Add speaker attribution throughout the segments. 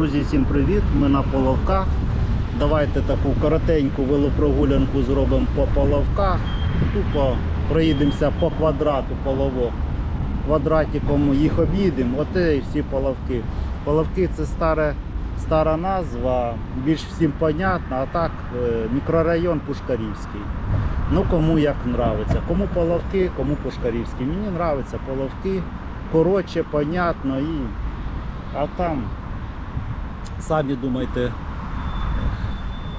Speaker 1: Друзі, всім привіт! Ми на Половках. Давайте таку коротеньку велопрогулянку зробимо по Половках. Тупо проїдемося по квадрату половок. Квадратиком їх об'їдемо. Оте і всі половки. Половки це стара, стара назва, більш всім понятна, а так е, мікрорайон Пушкарівський. Ну кому як нравиться. Кому половки, кому Пушкарівський. Мені нравиться половки. Коротше, понятно і. А там самі думайте,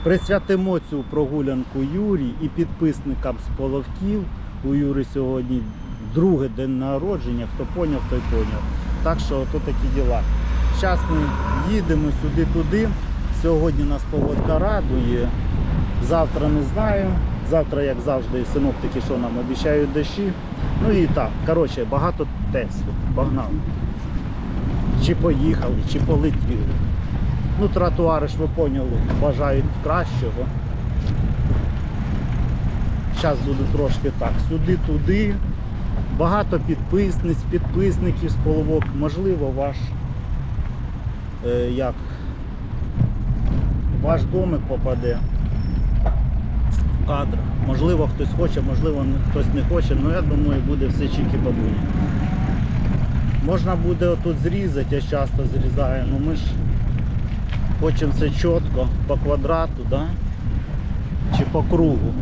Speaker 1: присвятимо цю прогулянку Юрі і підписникам з Половків. У Юри сьогодні друге день народження. Хто поняв, той поняв. Так що ото такі діла. Зараз ми їдемо сюди-туди. Сьогодні нас погодка радує. Завтра не знаю. Завтра, як завжди, синоптики, що нам обіцяють дощі. Ну і так, коротше, багато Тесли. Погнали. Чи поїхали, чи полетіли. Ну, тротуари ж ви поняли, бажають кращого. Зараз буду трошки так, сюди-туди. Багато підписниць, підписників з половок. Можливо, ваш е, як ваш домик попаде в кадр. Можливо, хтось хоче, можливо, хтось не хоче, але я думаю, буде все чики бабуні. Можна буде отут зрізати, я часто зрізаю, але ми ж хочемо все чітко, по квадрату, да? чи по кругу.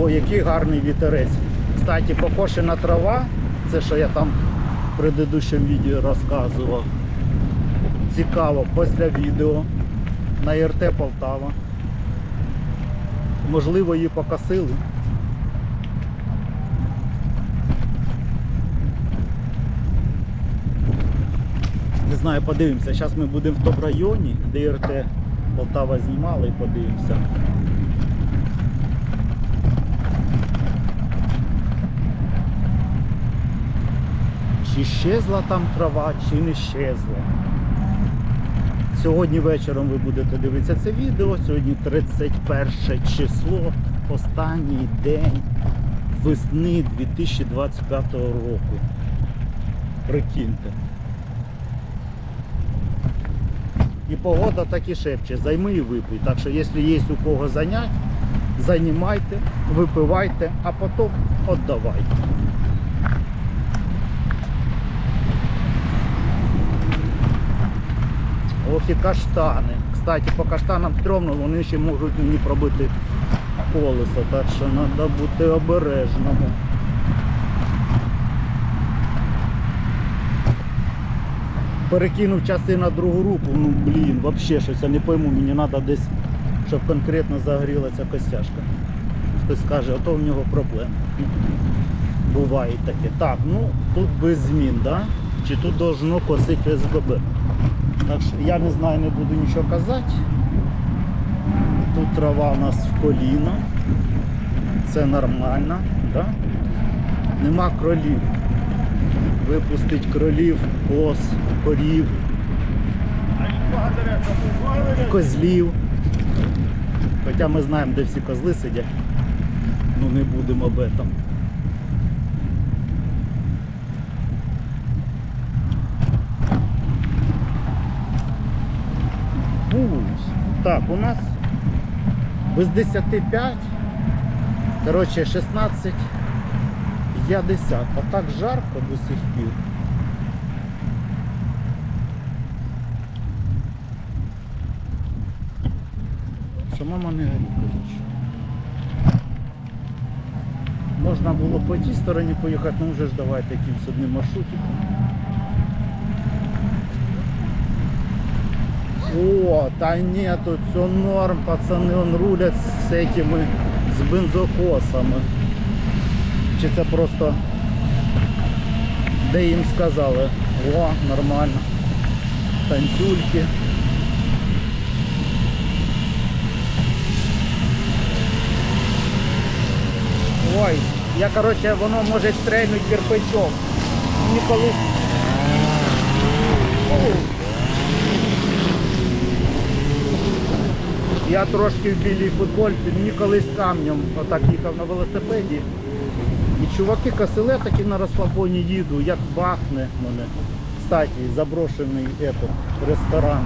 Speaker 1: О, який гарний вітерець. Кстати, покошена трава, це що я там в предыдущому відео розказував. Цікаво, після відео на РТ Полтава. Можливо, її покосили. Знаю, подивимося. Зараз ми будемо в тому районі, де РТ Полтава знімала і подивимося. Чи щезла там трава, чи не щезла. Сьогодні вечором ви будете дивитися це відео. Сьогодні 31 число, останній день весни 2025 року. Прикиньте. І погода так і шепче, займи і випий. Так що, якщо є у кого занять, займайте, випивайте, а потім віддавайте. Ох і каштани. Кстати, по каштанам стрьомно, вони ще можуть мені пробити колесо, так що треба бути обережному. Перекинув часи на другу руку, ну блін, взагалі щось я не пойму, мені треба десь, щоб конкретно загоріла ця костяшка. Хтось скаже, ото в нього проблема. Буває таке. Так, ну тут без змін, да? Чи тут должно косити СББ? Так що я не знаю, не буду нічого казати. Тут трава у нас в коліно. Це нормально, да? Нема кролів. Випустить кролів, коз, корів, козлів. Хоча ми знаємо, де всі козли сидять. Ну не будемо об этом. Так, у нас без 10.5, коротше 16 50. А так жарко до сих пір. Що мама не горить, коротше. Можна було по тій стороні поїхати, ну вже ж давайте якимсь одним маршрутиком. О, та ні, тут все норм, пацани он рулять з всякими з бензокосами. Чи це просто де їм сказали, о, нормально. Танцюльки. Ой, я короче, воно може стрельнути кирпичом. Мені колись. Я трошки в білій футбольці, мені колись камнем отак їхав на велосипеді. І чуваки косиле такі на розслабоні їду, як бахне мене. Кстати, заброшений этот, ресторан.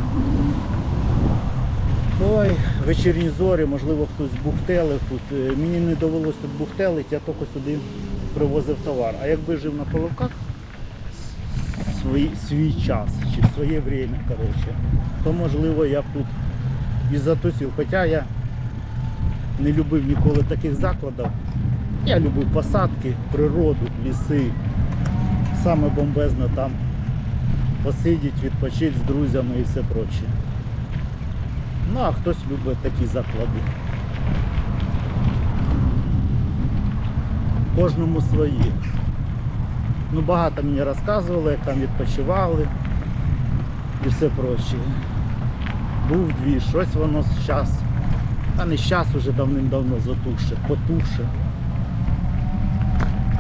Speaker 1: Ой, вечірні зорі, можливо, хтось бухтелив тут. Е, Мені не довелося тут бухтелити, я тільки сюди привозив товар. А якби жив на Половках свій, свій час чи своє время, коротше, то можливо я б тут і затусив. Хоча я не любив ніколи таких закладів. Я любив посадки, природу, ліси. Саме бомбезно там посидіти, відпочити з друзями і все проче. Ну, а хтось любить такі заклади. Кожному свої. Ну, багато мені розказували, як там відпочивали і все проче. Був дві, щось воно зараз. Та не зараз уже давним-давно затухше, потухше.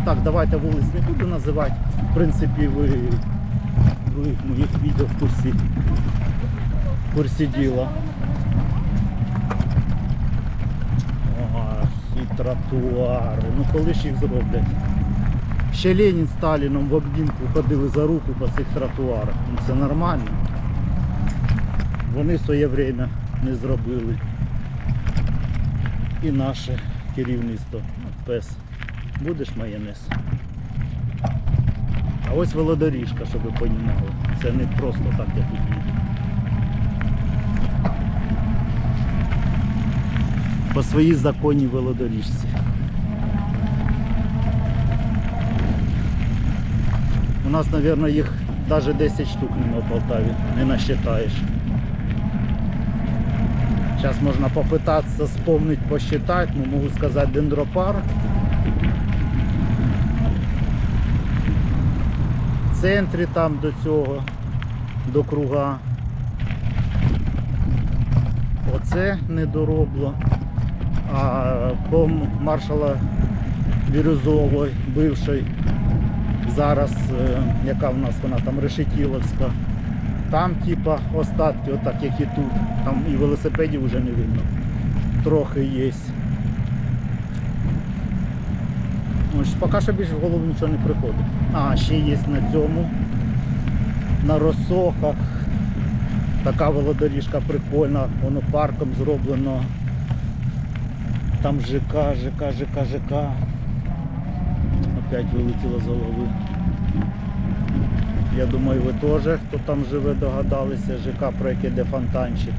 Speaker 1: Так, давайте вулиць не буду називати. В принципі, ви в моїх відео в курсі, в курсі діла. Ага, і тротуари. Ну коли ж їх зроблять? Ще Ленін з Сталіном в обнімку ходили за руку по цих тротуарах. Ну це нормально. Вони в своє время не зробили. І наше керівництво. Ну, пес. Будеш майонез. А ось велодоріжка, щоб ви розуміли. Це не просто так, як тут їду. По своїй законній велодоріжці. У нас, мабуть, їх навіть 10 штук нема в Полтаві, не насчитаєш. Сейчас можно попытаться вспомнить, посчитать, но могу сказать дендропарк. Центрі там до цього, до круга. Оце недоробло. А по маршала Бірюзової, бившої, зараз, е, яка в нас вона там Решетіловська. Там типа остатки, отак як і тут. Там і велосипедів вже не видно. Трохи є. Ось поки що більше в голову нічого не приходить. А, ще є на цьому. На розсохах. Така велодоріжка прикольна, воно парком зроблено. Там ЖК, ЖК, ЖК, ЖК. Опять вилетіло з голови. Я думаю, ви теж, хто там живе, догадалися. ЖК, про яке йде фонтанчик.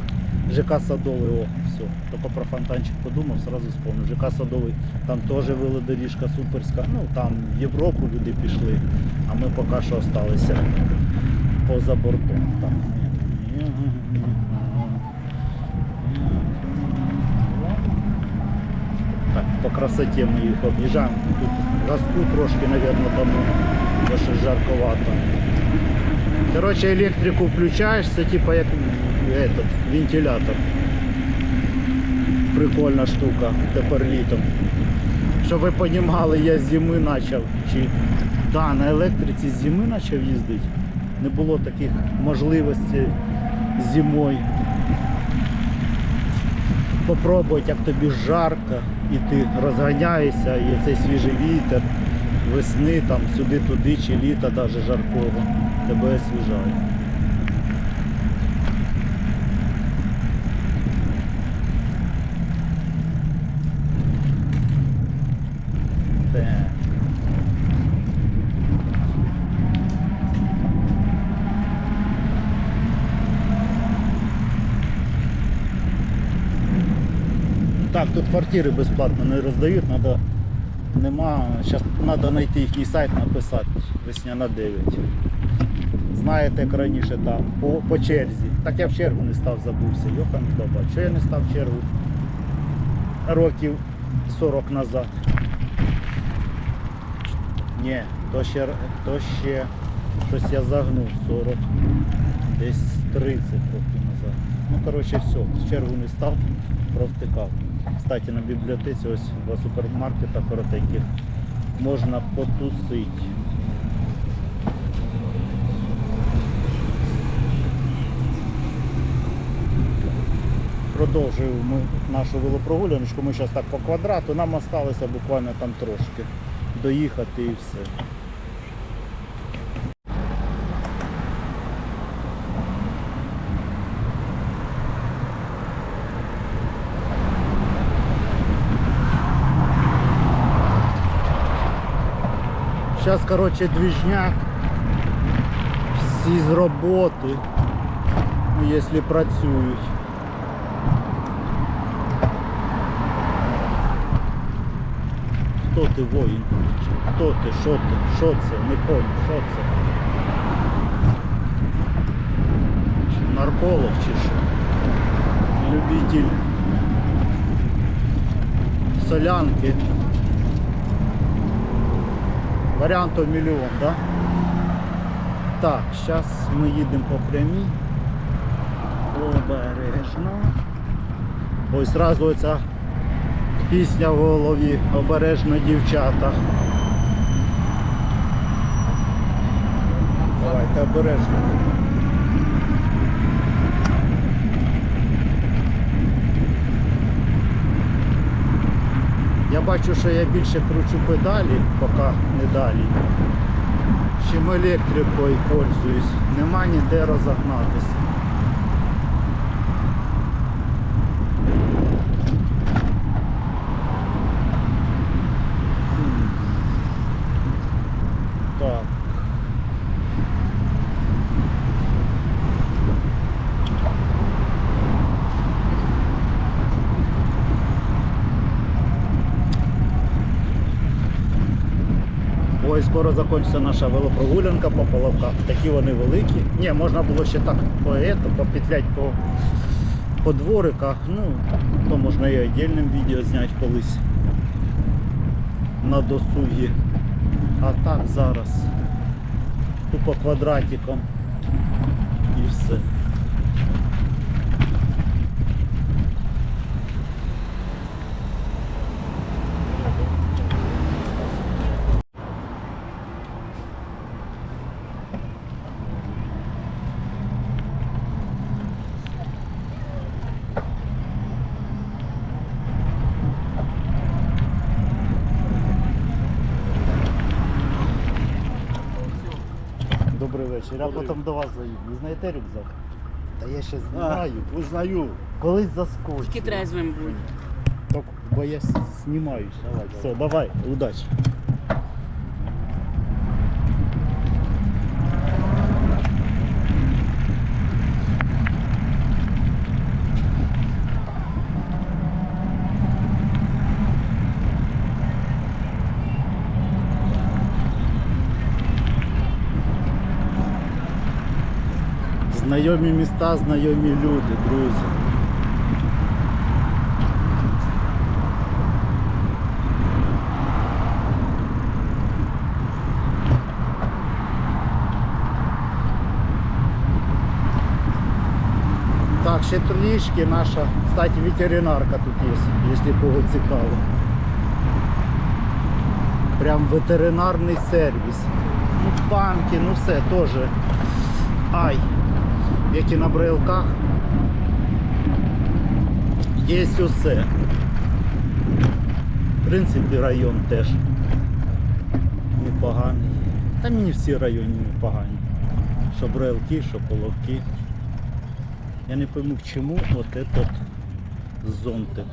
Speaker 1: ЖК Садовий, о, все. Тільки про фонтанчик подумав, сразу вспомнив. ЖК Садовий, там теж велодоріжка суперська. Ну там в Європу люди пішли, а ми поки що залишилися поза бортом. Там. Так, по красоті ми їх об'їжджаємо. Тут газку трошки, мабуть, тому, що жарковато. Короче, електрику включаєш, це типа як этот, вентилятор. Прикольна штука, тепер літом. Щоб ви розуміли, я з зими почав. Чи... Да, на електриці з зими почав їздити. Не було таких можливостей зимою. Попробувати, як тобі жарко, і ти розганяєшся, і цей свіжий вітер, весни там сюди-туди, чи літа навіть жаркого, тебе освіжає. Так. Так, тут квартири безплатно не роздають, надо, нема. Зараз треба знайти їхній сайт, написати весняна 9. Знаєте, як раніше там, по, по черзі. Так я в чергу не став, забувся. Йохан баба. Чого я не став в чергу? Років 40 назад. Ні, то ще, то ще щось я загнув 40, десь 30 років назад. Ну, коротше, все, в чергу не став, провтикав. Кстати, на бібліотеці ось два супермаркета коротеньких можна потусити. Продовжуємо нашу велопрогуляночку. Ми зараз так по квадрату, нам залишилося буквально там трошки. доїхати і все. Зараз, коротше, двіжняк. Всі з роботи, ну, якщо працюють. Хто ти воїн? Хто ти? Що ти? Що це? Не понял, що це? Чи Нарколог чи що? Любитель солянки. Варіантів мільйон, да? Так, зараз ми їдемо по прямій. Обережно. Ось зразу оця пісня в голові. Обережно дівчата. Давайте обережно. Я бачу, що я більше кручу педалі, поки не далі. Чим електрикою пользуюсь. Нема ніде розогнатися. Хм. Так. Ой, скоро закінчиться наша велопрогулянка по половках. Такі вони великі. Ні, можна було ще так по ето, попетлять по, по двориках. Ну, то можна і віддільним відео зняти колись на досугі. А так зараз тупо квадратиком і все. Я потім до вас заїду. Ви знаєте рюкзак? Та я ще знаю.
Speaker 2: Узнаю.
Speaker 1: Колись заскочу.
Speaker 3: Тільки трезвим будь.
Speaker 1: Так, бо я знімаюся. все, давай, удачі. Знайомі міста, знайомі люди, друзі. Так, ще трішки наша, кстати, ветеринарка тут є, якщо кого цікаво. Прям ветеринарний сервіс. Ну, банки, ну все теж. Ай, як і на брелках. Є усе. В принципі, район теж непоганий. Та мені всі райони непогані. Що брелки, що половки. Я не пойму к чему вот этот зонтик.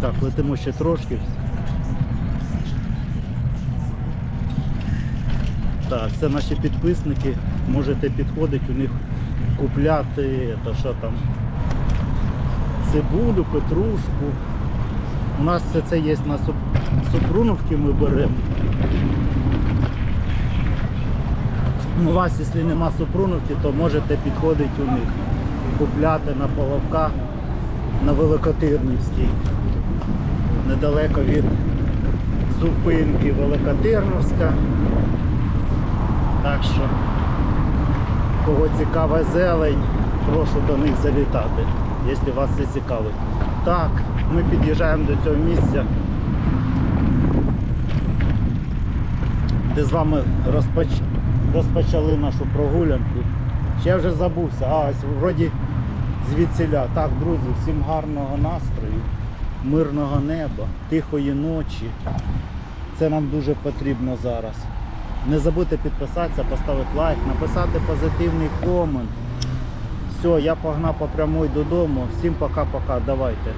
Speaker 1: Так, летимо ще трошки. Так, це наші підписники. Можете підходити у них купляти то що там цибулю, петрушку. У нас все це є на Суп- Супруновці ми беремо. У вас, якщо нема Супруновки, то можете підходити у них, купляти на половках на Великотирнівській. Недалеко від зупинки Великотирновська. Так що, кого цікава зелень, прошу до них залітати, якщо вас це цікавить. Так, ми під'їжджаємо до цього місця, де з вами розпоч... розпочали нашу прогулянку. Ще вже забувся, а ось вроді звідсіля. Так, друзі, всім гарного настрою. мирного неба, тихої ночі. Це нам дуже потрібно зараз. Не забудьте підписатися, поставити лайк, написати позитивний комент. Все, я погнав по прямой додому. Всім пока-пока. Давайте.